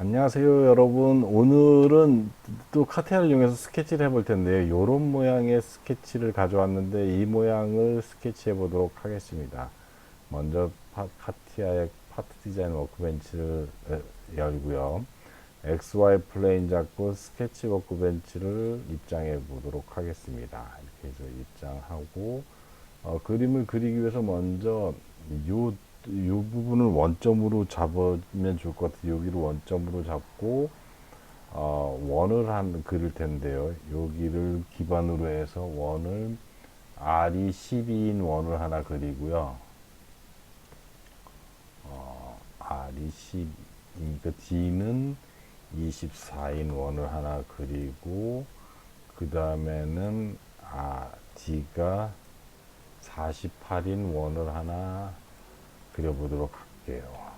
안녕하세요 여러분. 오늘은 또 카티아를 이용해서 스케치를 해볼 텐데요 이런 모양의 스케치를 가져왔는데 이 모양을 스케치해 보도록 하겠습니다. 먼저 파, 카티아의 파트 디자인 워크벤치를 에, 열고요. XY 플레인 잡고 스케치 워크벤치를 입장해 보도록 하겠습니다. 이렇게 해서 입장하고 어, 그림을 그리기 위해서 먼저 요, 요 부분을 원점으로 잡으면 좋을 것 같아요. 여기를 원점으로 잡고 어, 원을 한 그릴 텐데요. 여기를 기반으로 해서 원을 R이 12인 원을 하나 그리고요. 어, R이 12, 그러니까 D는 24인 원을 하나 그리고 그 다음에는 아, D가 48인 원을 하나 그려보도록 할게요.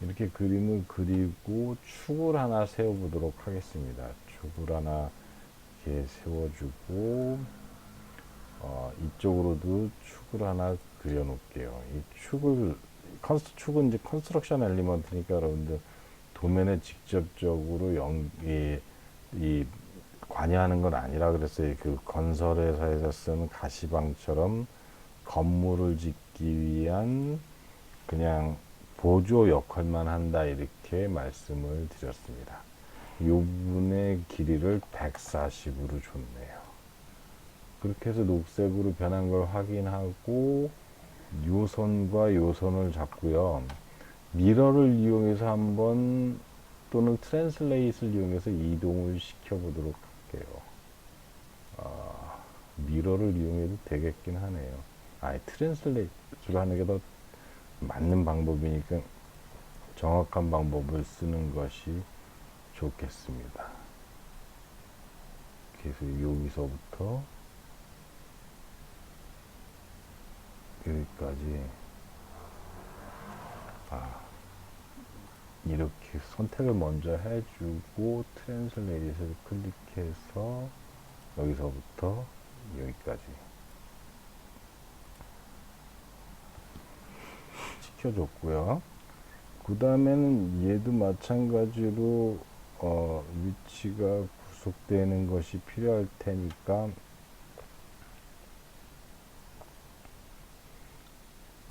이렇게 그림을 그리고 축을 하나 세워보도록 하겠습니다. 축을 하나 이렇게 세워주고 어, 이쪽으로도 축을 하나 그려놓을게요. 이 축을 컨스 축은 이제 컨스트럭션 엘리먼트니까 여러분들 도면에 직접적으로 연, 이, 이 관여하는 건 아니라 그랬어요. 그 건설회사에서 쓰는 가시방처럼 건물을 짓 기 위한 그냥 보조 역할만 한다 이렇게 말씀을 드렸습니다. 이 부분의 길이를 140으로 줬네요. 그렇게 해서 녹색으로 변한 걸 확인하고 요 선과 요 선을 잡고요. 미러를 이용해서 한번 또는 트랜슬레이트를 이용해서 이동을 시켜보도록 할게요. 아, 미러를 이용해도 되겠긴 하네요. 아, 트랜슬레이트 를 하는 게 더 맞는 방법이니까 정확한 방법을 쓰는 것이 좋겠습니다. 그래서 여기서부터 여기까지 아, 이렇게 선택을 먼저 해주고 트랜슬레이트를 클릭해서 여기서부터 여기까지 시켜줬고요. 그 다음에는 얘도 마찬가지로 어, 위치가 구속되는 것이 필요할 테니까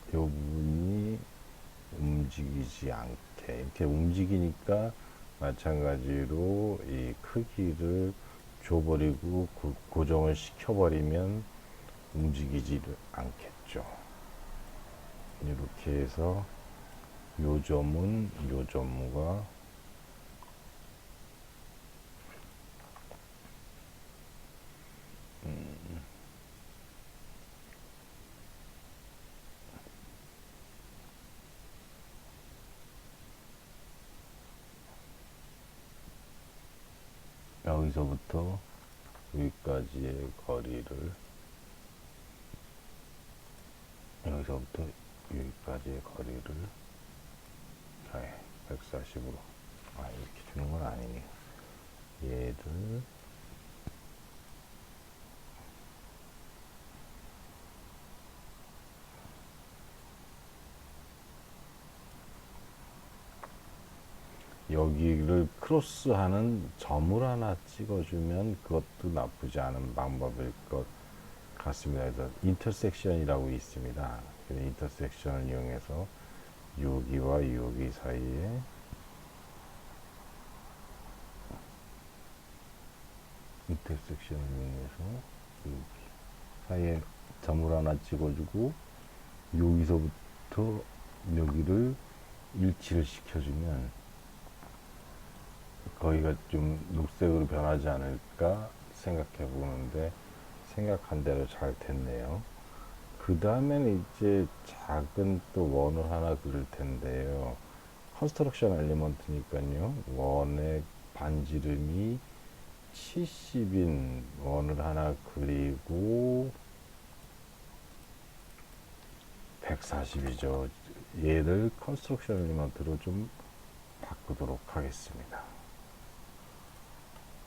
이 부분이 움직이지 않게 이렇게 움직이니까 마찬가지로 이 크기를 줘버리고 고, 고정을 시켜버리면 움직이지 않겠죠. 이렇게 해서 요 점은 요 점과 음, 여기서부터 여기까지의 거리를 여기서부터 여기까지의 거리를 아, 140으로. 아 이렇게 주는 건 아니니 얘를 여기를 크로스하는 점을 하나 찍어주면 그것도 나쁘지 않은 방법일 것 같습니다. 그래서 인터섹션이라고 있습니다. 인터섹션을 이용해서 여기와 여기 사이에 인터섹션을 이용해서 여기 사이에 점을 하나 찍어주고 여기서부터 여기를 일치를 시켜주면 거기가 좀 녹색으로 변하지 않을까 생각해 보는데 생각한 대로 잘 됐네요. 그 다음에는 이제 작은 또 원을 하나 그릴 텐데요. 컨스트럭션 엘리먼트니까요. 원의 반지름이 70인 원을 하나 그리고 140이죠. 얘를 컨스트럭션 엘리먼트로 좀 바꾸도록 하겠습니다.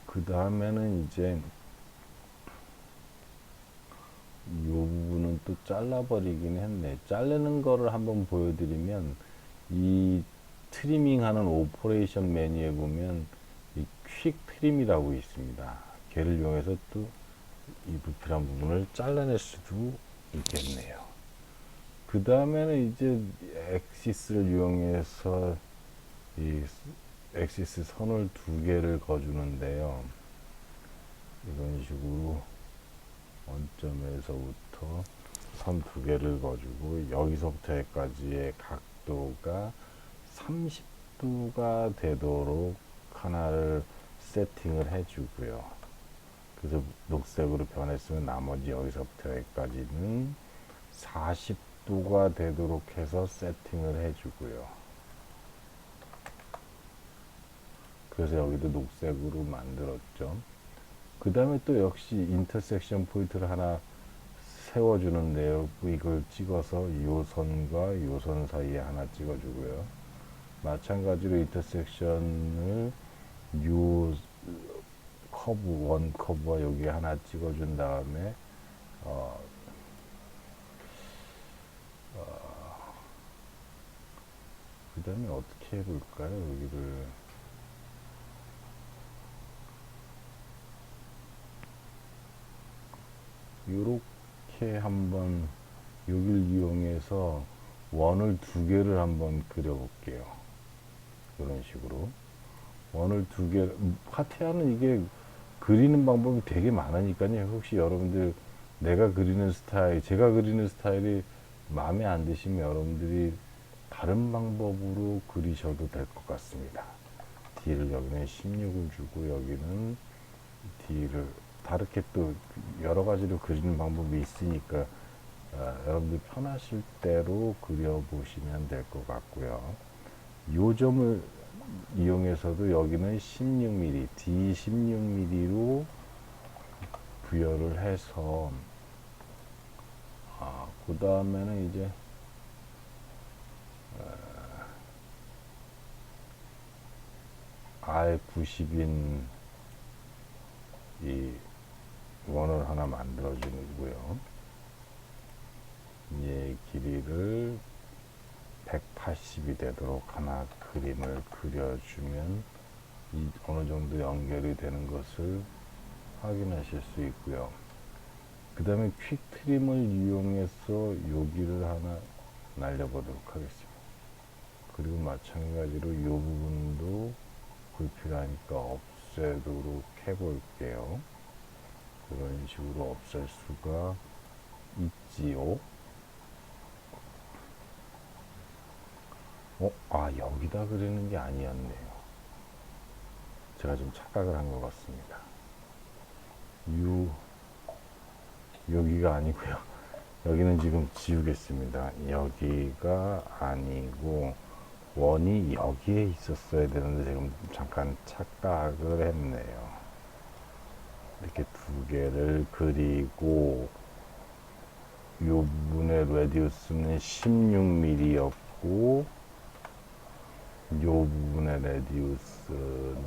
그 다음에는 이제 이 부분은 또 잘라버리긴 했네. 자르는 거를 한번 보여드리면 이 트리밍 하는 오퍼레이션 메뉴에 보면 이 퀵 트림이라고 있습니다. 걔를 이용해서 또 이 불필요한 부분을 잘라낼 수도 있겠네요. 그 다음에는 이제 엑시스를 이용해서 이 엑시스 선을 두 개를 거주는데요. 이런 식으로 원점에서부터 선 두 개를 거주고 여기서부터 여기까지의 각도가 30도가 되도록 하나를 세팅을 해주고요. 그래서 녹색으로 변했으면 나머지 여기서부터 여기까지는 40도가 되도록 해서 세팅을 해주고요. 그래서 여기도 녹색으로 만들었죠. 그 다음에 또 역시 인터섹션 포인트를 하나 세워주는데요. 이걸 찍어서 이 선과 이 선 사이에 하나 찍어주고요. 마찬가지로 인터섹션을 요 커브 원 커브와 여기 하나 찍어준 다음에 어, 어, 그 다음에 어떻게 해볼까요? 여기를 요렇게 한번 여기를 이용해서 원을 두 개를 한번 그려볼게요. 이런 식으로 원을 두 개, 카티아는 이게 그리는 방법이 되게 많으니까요. 혹시 여러분들 내가 그리는 스타일, 제가 그리는 스타일이 마음에 안 드시면 여러분들이 다른 방법으로 그리셔도 될 것 같습니다. D를 여기는 16을 주고 여기는 D를 다르게 또 여러 가지로 그리는 방법이 있으니까 어, 여러분들 편하실 대로 그려보시면 될 것 같고요. 요 점을 이용해서도 여기는 16mm, D 16mm로 부여를 해서 아, 그 다음에는 이제 R90인 이 원을 하나 만들어 주고요. 얘 길이를 180이 되도록 하나 그림을 그려주면 이 어느 정도 연결이 되는 것을 확인하실 수 있고요. 그 다음에 퀵 트림을 이용해서 여기를 하나 날려보도록 하겠습니다. 그리고 마찬가지로 이 부분도 불필요하니까 없애도록 해볼게요. 그런 식으로 없앨 수가 있지요. 어? 아, 여기다 그리는 게 아니었네요. 제가 좀 착각을 한 것 같습니다. 유, 여기가 아니고요. 여기는 지금 지우겠습니다. 여기가 아니고, 원이 여기에 있었어야 되는데, 지금 잠깐 착각을 했네요. 이렇게 두 개를 그리고, 요 부분의 레디우스는 16mm였고, 요 부분의 레디우스는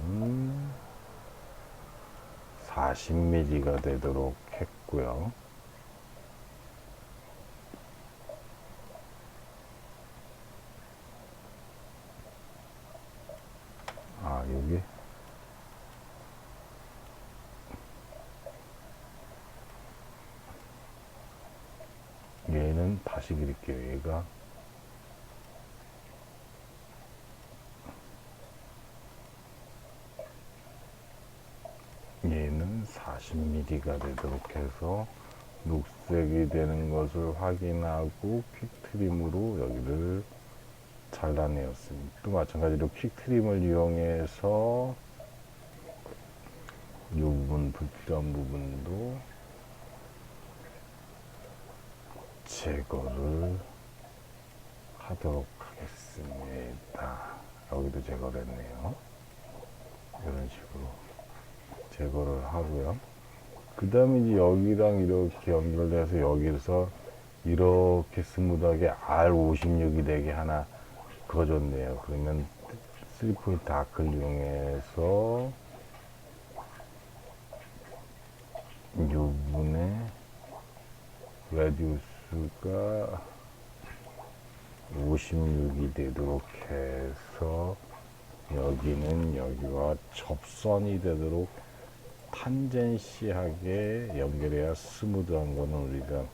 40mm가 되도록 했고요. 아, 여기 얘는 다시 그릴게요. 얘가 얘는 40mm가 되도록 해서 녹색이 되는 것을 확인하고 퀵트림으로 여기를 잘라내었습니다. 또 마찬가지로 퀵트림을 이용해서 이 부분 불필요한 부분도 제거를 하도록 하겠습니다. 여기도 제거를 했네요. 이런 식으로 제거를 하고요. 그 다음에 이제 여기랑 이렇게 연결돼서 여기서 이렇게 스무드하게 R56이 되게 하나 그어줬네요. 그러면 3포인트 아크를 이용해서 이 부분에 레디우스 가 56이 되도록 해서 여기는 여기와 접선이 되도록 탄젠시하게 연결해야 스무드한 거는 우리가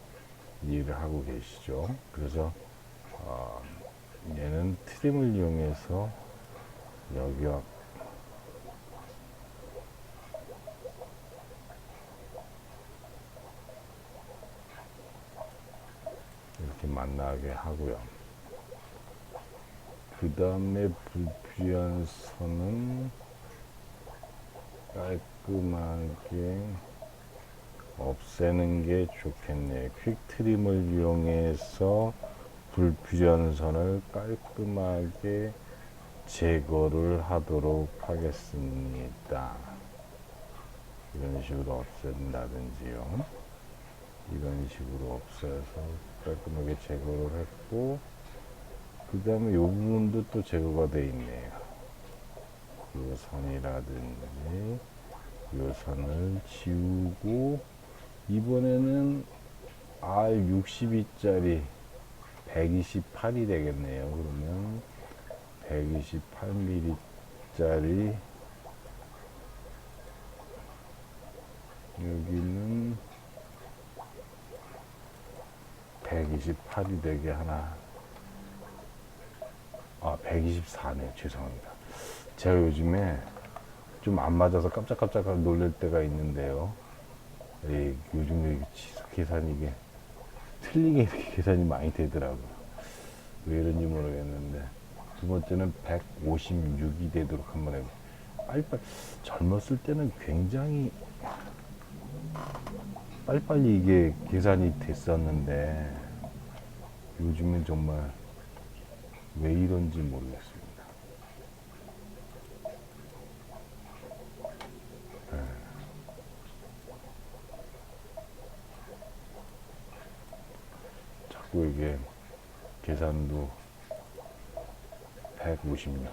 이해를 하고 계시죠. 그래서 어, 얘는 트림을 이용해서 여기와 이렇게 만나게 하고요. 그 다음에 불필요한 선은 깔끔하게 없애는 게 좋겠네요. 퀵 트림을 이용해서 불필요한 선을 깔끔하게 제거를 하도록 하겠습니다. 이런 식으로 없앤다든지요. 이런 식으로 없애서 깔끔하게 제거를 했고 그 다음에 이 부분도 또 제거가 돼 있네요. 이 선이라든지 이 선을 지우고 이번에는 R62짜리 128이 되겠네요. 그러면 128mm짜리 여기는 128이 되게 하나. 아 124네요 죄송합니다. 제가 요즘에 좀 안 맞아서 깜짝깜짝 놀랄 때가 있는데요. 이 요즘에 이게 지수 계산이 이게 틀리게 계산이 많이 되더라고요. 왜 이런지 모르겠는데. 두 번째는 156이 되도록 한번 해볼게요. 빨리빨리 젊었을 때는 굉장히 빨리빨리 이게 계산이 됐었는데 요즘은 정말 왜 이런지 모르겠습니다. 네. 자꾸 이게 계산도 156.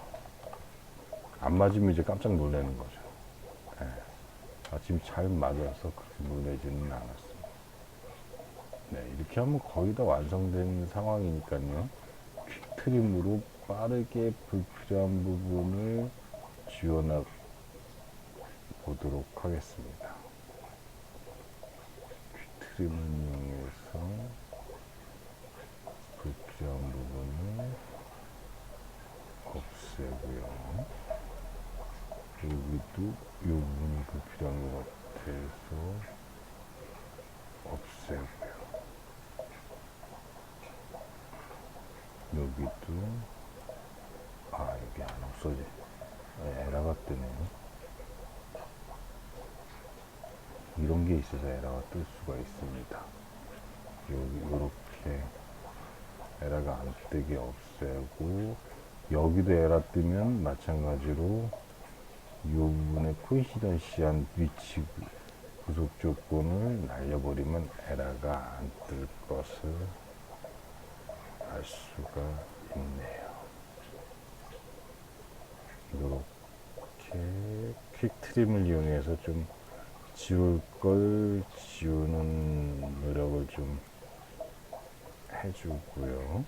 안 맞으면 이제 깜짝 놀라는 거죠. 네. 아침 잘 맞아서 그렇게 놀라지는 않았습니다. 네, 이렇게 하면 거의 다 완성된 상황이니까요. 퀵 트림으로 빠르게 불필요한 부분을 지워나 보도록 하겠습니다. 퀵 트림을 이용해서 불필요한 부분을 없애고요. 여기도 이 부분이 불필요한 것 같아서 없애고요. 여기도 아 여기 안 없어지 에러가 뜨네요. 이런 게 있어서 에러가 뜰 수가 있습니다. 여기 이렇게 에러가 안 뜨게 없애고 여기도 에러 뜨면 마찬가지로 이 부분에 코인시던시한 위치 구속 조건을 날려버리면 에러가 안 뜰 것을 알 수가 있네요. 이렇게 퀵 트림을 이용해서 좀 지울 걸 지우는 노력을 좀 해주고요.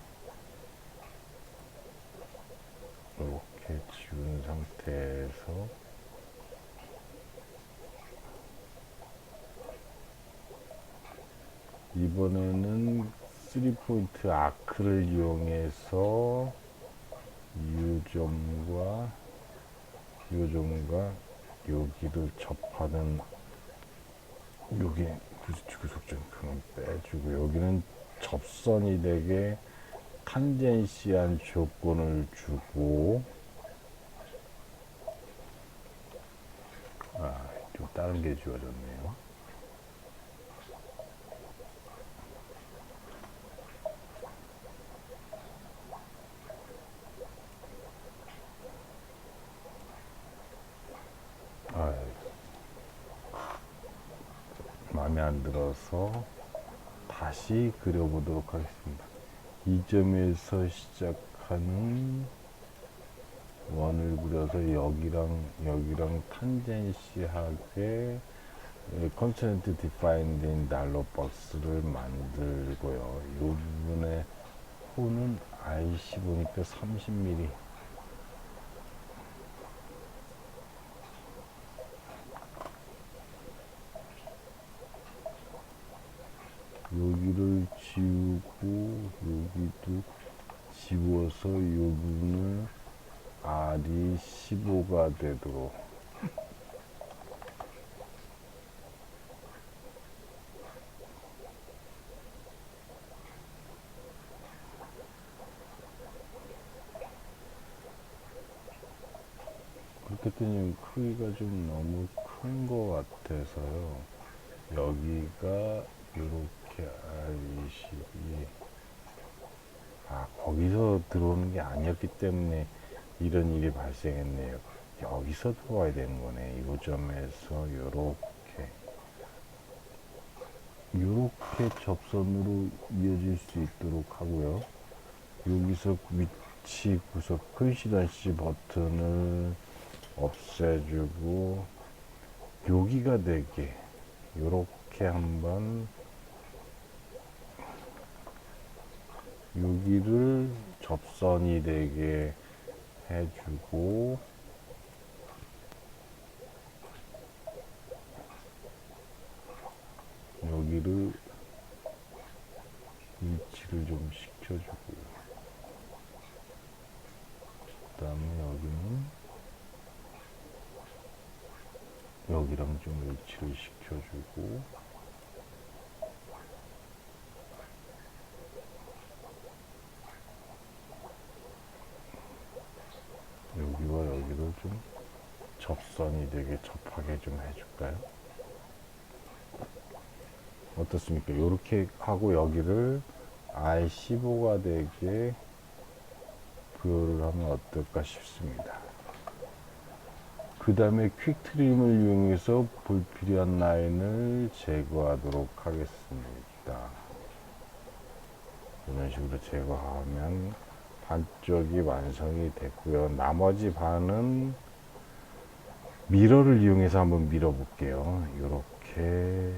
이렇게 지운 상태에서 이번에는 3포인트 아크를 이용해서 유점과 요점과 여기를 접하는 여기 구속점 그건 빼주고 여기는 접선이 되게 탄젠시한 조건을 주고 아, 좀 다른 게 지워졌네요. 아, 마음에 안 들어서 다시 그려보도록 하겠습니다. 이 점에서 시작하는 원을 그려서 여기랑 여기랑 탄젠시하게 컨센트 디파인된 달러 박스를 만들고요. 이 부분에 호는 IC 보니까 30mm 여기를 지우고 여기도 지워서 이 부분을 R이 15가 되도록 그렇게 했더니 크기가 좀 너무 큰 것 같아서요. 여기가 이렇게 R22 아 거기서 들어오는 게 아니었기 때문에 이런 일이 발생했네요. 여기서 들어와야 되는 거네. 이 점에서 요렇게 요렇게 접선으로 이어질 수 있도록 하고요. 여기서 위치 구석 프리시던시 버튼을 없애주고 여기가 되게 요렇게 한번 여기를 접선이 되게 해주고. 여기를 위치를 좀 시켜주고 그 다음에 여기는 여기랑 좀 위치를 시켜주고 여기와 여기를 좀 접선이 되게 접하게 좀 해줄까요? 어떻습니까? 이렇게 하고 여기를 I15가 되게 부여를 하면 어떨까 싶습니다. 그 다음에 퀵 트림을 이용해서 불필요한 라인을 제거하도록 하겠습니다. 이런 식으로 제거하면 반쪽이 완성이 됐고요. 나머지 반은 미러를 이용해서 한번 밀어 볼게요. 이렇게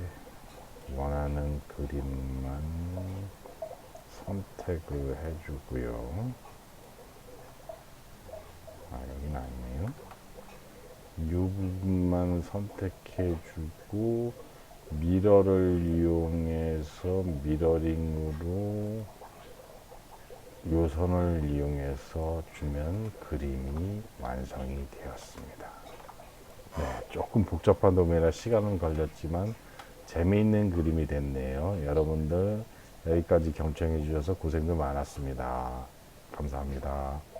원하는 그림만 선택을 해주고요. 아, 여긴 아니네요. 이 부분만 선택해 주고 미러를 이용해서 미러링으로 요 선을 이용해서 주면 그림이 완성이 되었습니다. 네, 조금 복잡한 도면이라 시간은 걸렸지만 재미있는 그림이 됐네요. 여러분들 여기까지 경청해 주셔서 고생도 많았습니다. 감사합니다.